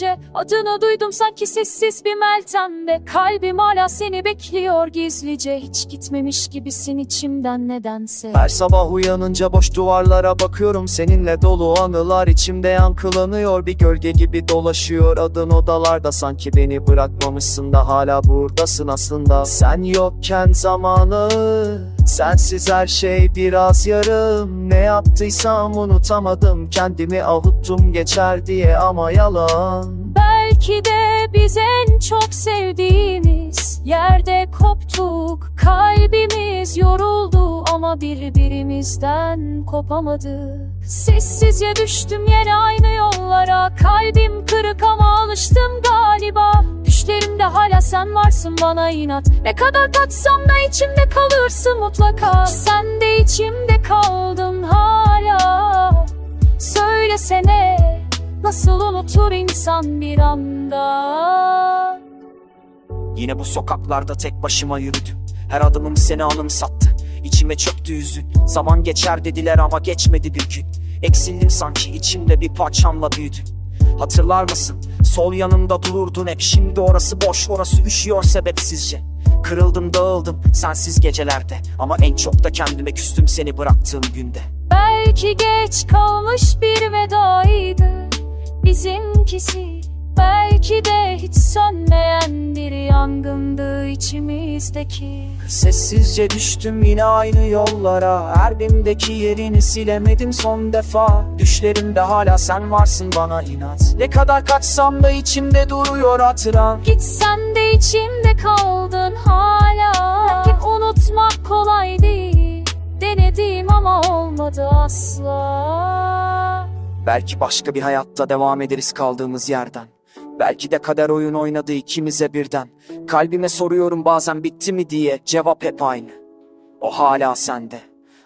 gece Adını duydum sanki sessiz bir meltemde Kalbim hala seni bekliyor gizlice. Hiç gitmemiş gibisin içimden nedense. Her sabah uyanınca boş duvarlara bakıyorum. Seninle dolu anılar içimde yankılanıyor. Bir gölge gibi dolaşıyor adın odalarda. Sanki beni bırakmamışsın da hala buradasın aslında. Sen yokken zamanı Sensiz her şey biraz yarım. Ne yaptıysam unutamadım. Kendimi avuttum geçer diye ama yalan. Belki de biz en çok sevdiğimiz yerde koptuk. Kalbimiz yoruldu ama birbirimizden kopamadık. Sessizce düştüm yine aynı yollara. Kalbim kırık ama alıştım galiba Düşlerimde hala sen varsın bana inat. Ne kadar kaçsam da içimde kalırsın mutlaka. Sen de içimde kaldın hala. Söylesene Nasıl unutur insan bir anda? Yine bu sokaklarda tek başıma yürüdüm. Her adımım seni anımsattı. İçime çöktü hüzün Zaman geçer dediler ama geçmedi bir gün. Eksildim sanki içimde bir parçamla büyüdüm. Hatırlar mısın? Sol yanımda dururdun hep. Şimdi orası boş orası üşüyor sebepsizce. Kırıldım dağıldım sensiz gecelerde. Ama en çok da kendime küstüm seni bıraktığım günde. Belki geç kalmış bir vedaydı Bizimkisi Belki de hiç sönmeyen bir yangındı içimizdeki. Sessizce düştüm yine aynı yollara. Kalbimdeki yerini silemedim son defa. Düşlerimde hala sen varsın bana inat. Ne kadar kaçsam da içimde duruyor hatıran. Gitsen de içimde kaldın hala. Lakin unutmak kolay değil. Denedim ama olmadı asla. Belki başka bir hayatta devam ederiz kaldığımız yerden Belki de kader oyun oynadı ikimize birden. Kalbime soruyorum bazen bitti mi diye Cevap hep aynı. O hala sende.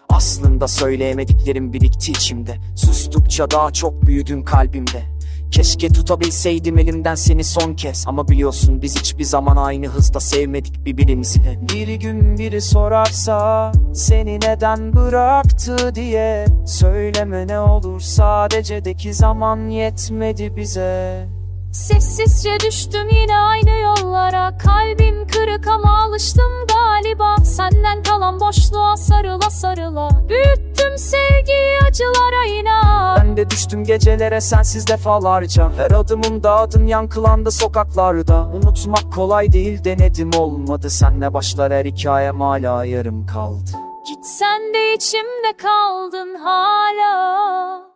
Aslında söyleyemediklerim birikti içimde. Sustukça daha çok büyüdün kalbimde. Keşke tutabilseydim elimden seni son kez. Ama biliyorsun biz hiçbir zaman aynı hızda sevmedik birbirimizi. Bir gün biri sorarsa Seni neden bıraktı? diye Söyleme ne olur. Sadece de ki zaman yetmedi bize Sessizce düştüm yine aynı yollara. Kalbim kırık ama alıştım galiba. Senden kalan boşluğa sarıla sarıla. Büyüttüm sevgiyi acılara inan. Ben de düştüm gecelere sensiz defalarca. Her adımımda adın yankılandı sokaklarda. Unutmak kolay değil denedim olmadı. Senle başlar her hikayem hala yarım kaldı. Gitsen de içimde kaldın hala